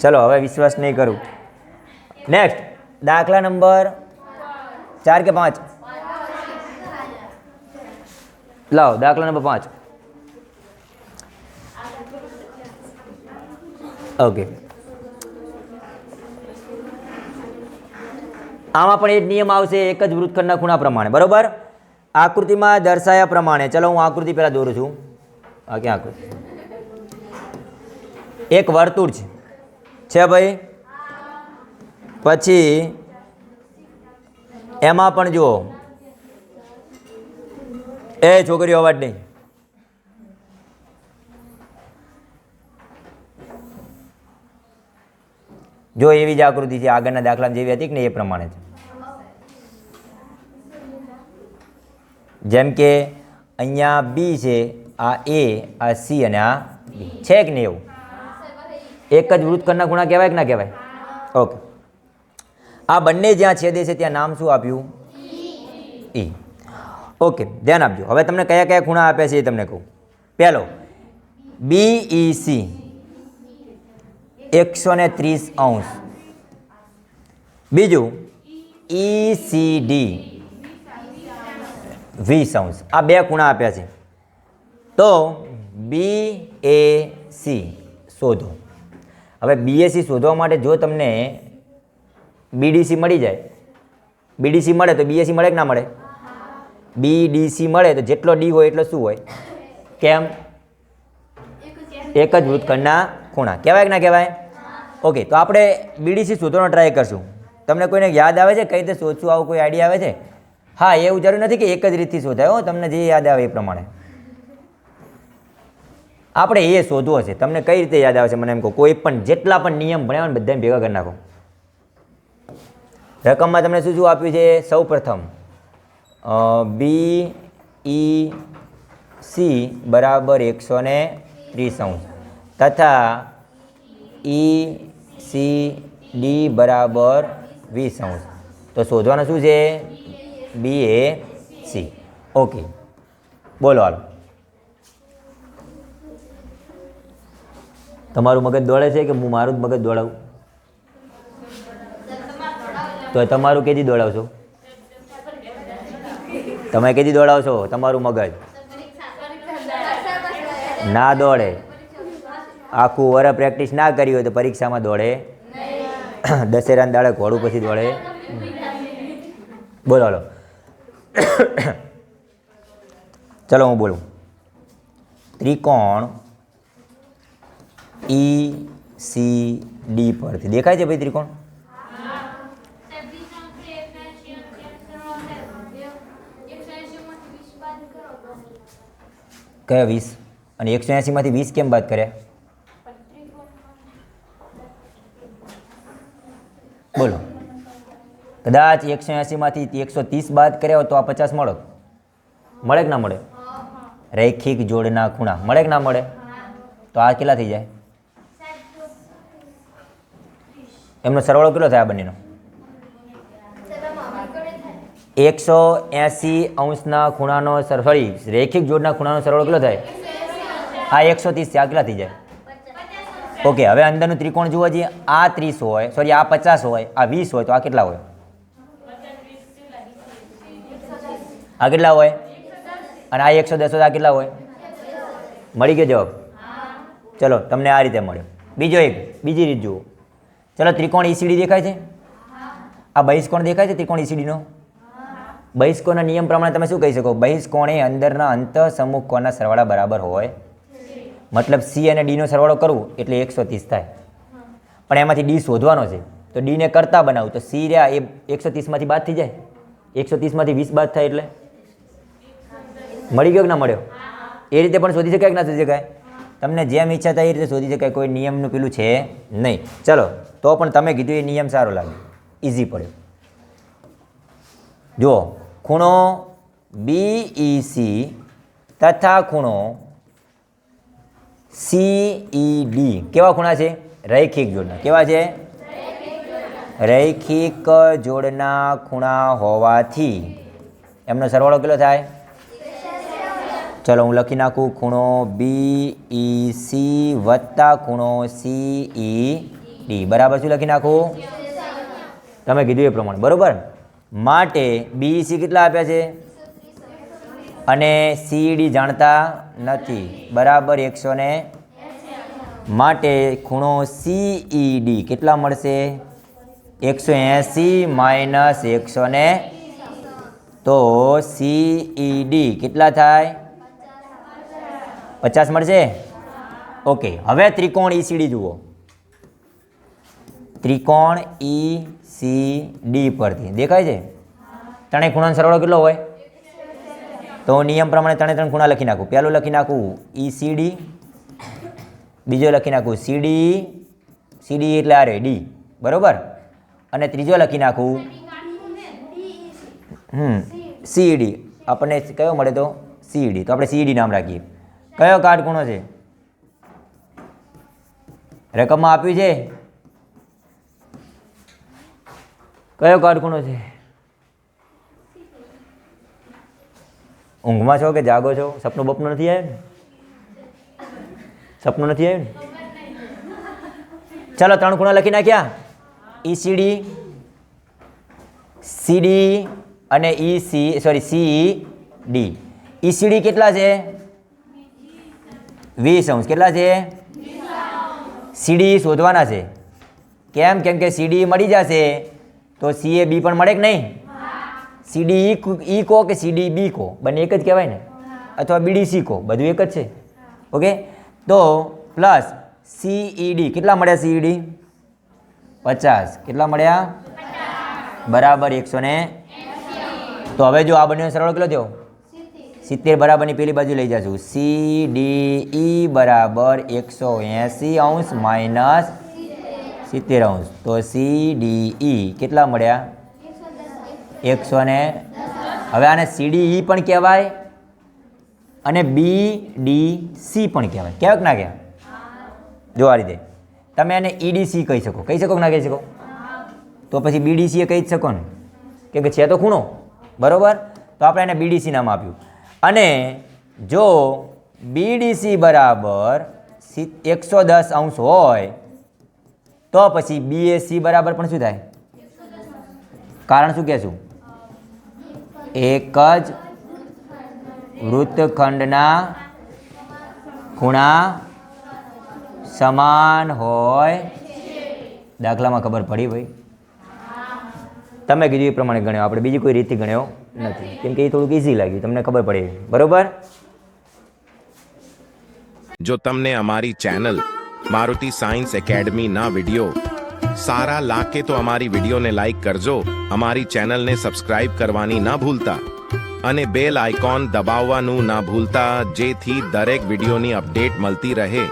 ચલો, હવે વિશ્વાસ નહીં કરું. નેક્સ્ટ દાખલા નંબર ચાર કે પાંચ? લાવો, દાખલા નંબર પાંચ. ઓકે આમાં પણ એ જ નિયમ આવશે, એક જ વૃત્તખંડના ખૂણા પ્રમાણે, બરોબર? આકૃતિમાં દર્શાયા પ્રમાણે, ચલો હું આકૃતિ પહેલાં દોરું છું. આ ક્યાં આકૃતિ? એક વર્તુળ છે. છે ભાઈ? પછી એમાં પણ જુઓ. એ છોકરીઓ અવાજ નહીં. જો એવી જ આકૃતિ છે, આગળના દાખલા જેવી હતી કે ને એ પ્રમાણે છે. જેમ કે અહીંયા બી છે, આ એ, આ સી અને આ છે કે ને એવું? એક જ વૃત્તખંડના ખૂણા કહેવાય કે ના કહેવાય? ઓકે. આ બંને જ્યાં છેદે છે ત્યાં નામ શું આપ્યું? ઈ. ઓકે, ધ્યાન આપજો. હવે તમને કયા કયા ખૂણા આપ્યા છે એ તમને કહું. પહેલો બી ઈ સી એકસો ને ત્રીસ અંશ. બીજું ઈ સી ડી વીસ અંશ. આ બે ખૂણા આપ્યા છે. તો બી એ સી શોધો. હવે બીએસસી શોધવા માટે જો તમને બીડીસી મળી જાય બીડીસી મળે તો બીએસસી મળે કે ના મળે? બીડીસી મળે તો જેટલો ડી હોય એટલો શું હોય? કેમ? એક જ ભૂતખંડના ખૂણા. કહેવાય કે ના કહેવાય? ઓકે તો આપણે બીડીસી શોધવાનો ટ્રાય કરશું. તમને કોઈને યાદ આવે છે? કઈ રીતે શોધશું? આવું કોઈ આઈડિયા આવે છે? હા, એવું જરૂર નથી કે એક જ રીતથી શોધાય હો. તમને જે યાદ આવે એ પ્રમાણે. આપણે એ શોધવો છે. તમને કઈ રીતે યાદ આવે છે મને એમ કહો. કોઈ પણ જેટલા પણ નિયમ ભણ્યા ને બધાને ભેગા કરી નાખો. રકમમાં તમને શું શું આપ્યું છે? સૌ પ્રથમ બી ઈ સી બરાબર એકસો ને ત્રીસ અંશ તથા ઈ સી ડી બરાબર વીસ અંશ તો શોધવાનું શું છે? બી એ સી ઓકે બોલો હાલો. તમારું મગજ દોડે છે કે હું મારું જ મગજ દોડાવું? તો તમારું કેદી દોડાવશો? તમે કેદી દોડાવશો? તમારું મગજ. ના દોડે. આખું વર પ્રેક્ટિસ ના કરી હોય તો પરીક્ષામાં દોડે. દશેરાના દાડે ઘોડું પછી દોડે. બોલો હાલો. ચલો હું બોલું. ત્રિકોણ ઈ સી ડી પરથી. દેખાય છે ભાઈ ત્રિકોણ? કયા વીસ? અને એકસો એંસીમાંથી વીસ કેમ બાદ કર્યા? બોલો. કદાચ એકસો એંસીમાંથી એકસો ત્રીસ બાદ કર્યા હોય તો આ પચાસ મળો. મળે કે ના મળે? રૈખિક જોડના ખૂણા. મળે કે ના મળે? તો આ કેટલા થઈ જાય? એમનો સરવાળો કેટલો થાય આ બંનેનો? એકસો એંસી અંશના ખૂણાનો સર સોરી રેખિક જોડના ખૂણાનો સરવાળો કેટલો થાય? આ એકસો ત્રીસ આ કેટલા થઈ જાય? ઓકે, હવે અંદરનું ત્રિકોણ જુઓ જે આ ત્રીસ હોય સોરી આ પચાસ હોય, આ વીસ હોય, તો આ કેટલા હોય? આ કેટલા હોય? અને આ એકસો દસ આ કેટલા હોય? મળી ગયો જવાબ? ચલો, તમને આ રીતે મળ્યો. બીજો એક, બીજી રીત જુઓ. ચલો ત્રિકોણ ઈસીડી દેખાય છે? આ બહિષ્કોણ દેખાય છે ત્રિકોણ ઈસીડીનો બહિષ્કોણના નિયમ પ્રમાણે તમે શું કહી શકો? બહિષ્કોણ એ અંદરના અંત સમૂહ કોણના સરવાળા બરાબર હોય? મતલબ સી અને ડીનો સરવાળો કરવું એટલે એકસો ત્રીસ થાય. પણ એમાંથી ડી શોધવાનો છે. તો ડીને કરતાં બનાવું તો સી રહ્યા એ એકસો ત્રીસમાંથી બાદ થઈ જાય? એકસો ત્રીસમાંથી વીસ બાદ થાય એટલે? મળી ગયો કે ના મળ્યો? એ રીતે પણ શોધી શકાય કે ના શોધી શકાય? તમને જેમ ઈચ્છા થાય એ રીતે શોધી શકાય, કોઈ નિયમનું પેલું છે નહીં. ચલો, તો પણ તમે કીધું એ નિયમ સારો લાગ્યો. ઇઝી પડ્યો. જુઓ, ખૂણો બી ઈ તથા ખૂણો સી ઈ ડી કેવા ખૂણા છે? રૈખિક જોડના. કેવા છે? રૈખિક જોડના ખૂણા હોવાથી એમનો સરવાળો કેટલો થાય? ચલો હું લખી નાખું. ખૂણો બી ઈ સી વત્તા ખૂણો સી ઈ ડી બરાબર શું લખી નાખું? તમે કીધું એ પ્રમાણે. બરાબર? માટે બી સી કેટલા આપ્યા છે? અને સીડી જાણતા નથી. બરાબર, એકસો ને માટે ખૂણો સીઈડી કેટલા મળશે? એકસો એંસી માઇનસ એકસો ને તો સીઈડી કેટલા થાય? પચાસ મળશે? ઓકે, હવે ત્રિકોણ ઈસીડી જુઓ. ત્રિકોણ ઈ સી ડી પરથી. દેખાય છે? ત્રણેય ખૂણાનો સરવાળો કેટલો હોય? તો નિયમ પ્રમાણે ત્રણે ત્રણ ખૂણા લખી નાખું. પહેલું લખી નાખું ઈ સી ડી બીજો લખી નાખું સીડી સીડી એટલે આરે ડી બરોબર? અને ત્રીજો લખી નાખું હમ સીડી આપણને કયો મળે તો? સીડી તો આપણે સીડી નામ રાખીએ. કયો કાર્ડ ખૂણો છે? રકમમાં આપ્યું છે? કયો કાટખૂણો છે? ઊંઘમાં છો કે જાગો છો? સપનું બપનું નથી આવ્યું ને? સપનું નથી આવ્યું ને? ચાલો ત્રણ ખૂણા લખી નાખ્યા. ઈસીડી સીડી સીડી અને E C sorry C D ECD કેટલા છે? વીસ અંશ કેટલા છે? સીડી શોધવાના છે. કેમ? કેમ કે સીડી મળી જશે તો સીએ બી પણ મળે કે નહીં? સીડી ઈ કો કે સીડી બી કો? બંને એક જ કહેવાય ને? અથવા બીડી સી કો? બધું એક જ છે. ઓકે? તો પ્લસ સીઈડી કેટલા મળ્યા સીઈડી પચાસ. કેટલા મળ્યા? બરાબર એકસો ને તો હવે જો આ બંનેનો સરવાળો કેટલો થયો? સિત્તેર બરાબરની પેલી બાજુ લઈ જશું. સી ડી ઈ બરાબર એકસો એંસી અંશ માઇનસ સિત્તેર અંશ. તો સી ડી ઈ કેટલા મળ્યા? એકસો ને હવે આને સીડી ઈ પણ કહેવાય અને બી ડી સી પણ કહેવાય. કહેવાય ના કહેવાય? જો આ રીતે. તમે એને ઈડીસી કહી શકો. કહી શકો કે ના કહી શકો? તો પછી બીડીસી એ કહી જ શકો ને. કેમ કે છે તો ખૂણો. બરાબર? તો આપણે એને બીડીસી નામ આપ્યું. અને જો બીડીસી બરાબર એકસો દસ અંશ હોય, તો પછી બીએસસી બરાબર પણ શું થાય? કારણ શું કહેશું એક જ વૃત્તખંડના ખૂણા સમાન હોય. દાખલામાં ખબર પડી ભાઈ. તમે કીધું એ પ્રમાણે ગણ્યો. આપણે બીજી કોઈ રીતથી ગણ્યો? નથી. કેમ કે એ થોડુંક ઇઝી લાગ્યું. તમને ખબર પડી. બરોબર? જો તમને અમારી ચેનલ મારુતિ સાયન્સ એકેડમીના વિડિયો સારા લાગે તો અમારી વિડીયોને લાઈક કરજો. અમારી ચેનલને સબસ્ક્રાઇબ કરવાની ના ભૂલતા. અને બેલ આઇકોન દબાવવાનું ના ભૂલતા, જેથી દરેક વિડીયોની અપડેટ મળતી રહે.